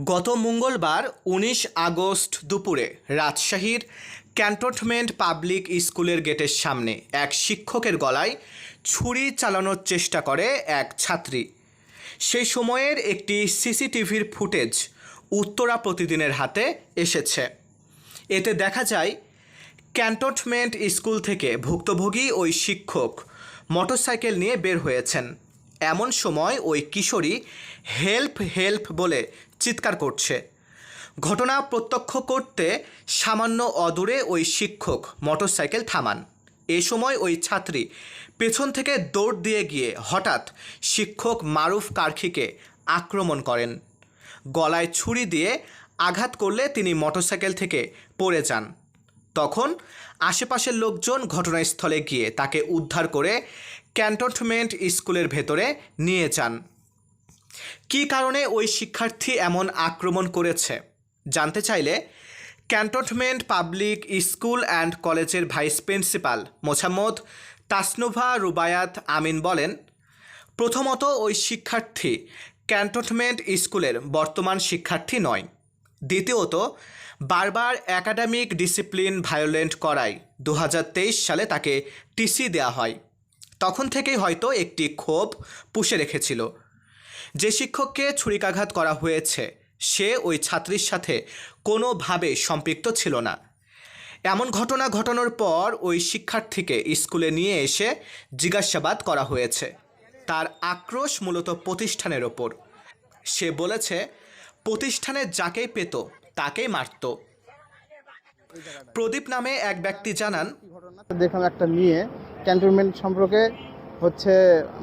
গত মঙ্গলবার উনিশ আগস্ট দুপুরে রাজশাহীর ক্যান্টনমেন্ট পাবলিক স্কুলের গেটের সামনে এক শিক্ষকের গলায় ছুরি চালানোর চেষ্টা করে এক ছাত্রী। সেই সময়ের একটি সিসিটিভির ফুটেজ উত্তরা প্রতিদিনের হাতে এসেছে। এতে দেখা যায়, ক্যান্টনমেন্ট স্কুল থেকে ভুক্তভোগী ওই শিক্ষক মোটরসাইকেল নিয়ে বের হয়েছেন। এমন সময় ওই কিশোরী, হেল্প হেল্প বলে চিৎকার করছে। ঘটনা প্রত্যক্ষ করতে সামান্য অদূরে ওই শিক্ষক মোটরসাইকেল থামান। এ সময় ওই ছাত্রী পেছন থেকে দৌড় দিয়ে গিয়ে হঠাৎ শিক্ষক মারুফ কার্খিকে আক্রমণ করেন। গলায় ছুরি দিয়ে আঘাত করলে তিনি মোটরসাইকেল থেকে পড়ে যান। তখন আশেপাশের লোকজন ঘটনাস্থলে গিয়ে তাকে উদ্ধার করে ক্যান্টনমেন্ট স্কুলের ভেতরে নিয়ে যান। কী কারণে ওই শিক্ষার্থী এমন আক্রমণ করেছে? জানতে চাইলে ক্যান্টনমেন্ট পাবলিক স্কুল অ্যান্ড কলেজের ভাইস প্রিন্সিপাল মোছাম্মদ তাসনুভা রুবায়াত আমিন বলেন, প্রথমত ওই শিক্ষার্থী ক্যান্টনমেন্ট স্কুলের বর্তমান শিক্ষার্থী নয়। দ্বিতীয়ত, বারবার একাডেমিক ডিসিপ্লিন ভায়োলেন্ট করায় দু হাজার তেইশ সালে তাকে টিসি দেওয়া হয়। তখন থেকেই হয়তো একটি ক্ষোভ পুষে রেখেছিল। যে শিক্ষককে ছুরিকাঘাত করা হয়েছে, সে ওই ছাত্রীর সাথে কোনোভাবে সম্পৃক্ত ছিল না। এমন ঘটনা ঘটানোর পর ওই শিক্ষার্থীকে স্কুলে নিয়ে এসে জিজ্ঞাসাবাদ করা হয়েছে। তার আক্রোশ মূলত প্রতিষ্ঠানের ওপর। সে বলেছে, প্রতিষ্ঠানে যাকেই পেত, তাকেই মারত। প্রদীপ নামে এক ব্যক্তি জানান, দেখলাম একটা মেয়ে ক্যান্টনমেন্ট সম্পর্কে হচ্ছে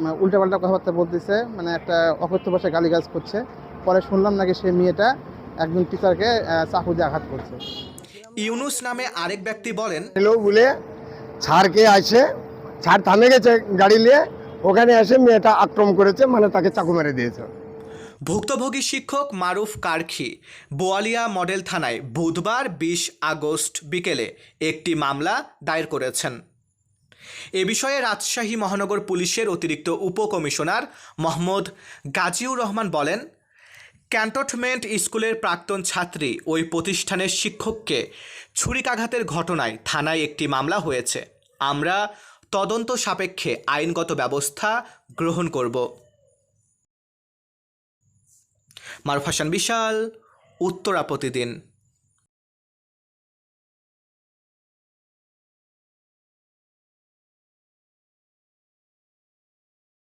মানে উল্টাপাল্টা কথাবার্তা বলতেছে মানে একটা অকথ্য ভাষায় গালিগাজ করছে। পরে শুনলাম নাকি সে মেয়েটা একজন টিচারকে চাকু দিয়ে আঘাত করছে। ইউনুস নামে আরেক ব্যক্তি বলেন এলো বলে ছাড়কে আসে ছাড় থামে গেছে গাড়ি নিয়ে ওখানে এসে মেয়েটা আক্রমণ করেছে মানে তাকে চাকু মেরে দিয়েছে। ভুক্তভোগী শিক্ষক মারুফ কারখি বোয়ালিয়া মডেল থানায় বুধবার বিশ আগস্ট বিকেলে একটি মামলা দায়ের করেছেন। এ বিষয়ে রাজশাহী মহানগর পুলিশের অতিরিক্ত উপকমিশনার মোহাম্মদ গাজীউর রহমান বলেন, ক্যান্টনমেন্ট স্কুলের প্রাক্তন ছাত্রী ওই প্রতিষ্ঠানের শিক্ষককে ছুরিকাঘাতের ঘটনায় থানায় একটি মামলা হয়েছে। আমরা তদন্ত সাপেক্ষে আইনগত ব্যবস্থা গ্রহণ করব। মারুফ হাসান বিশাল, উত্তরা প্রতিদিন।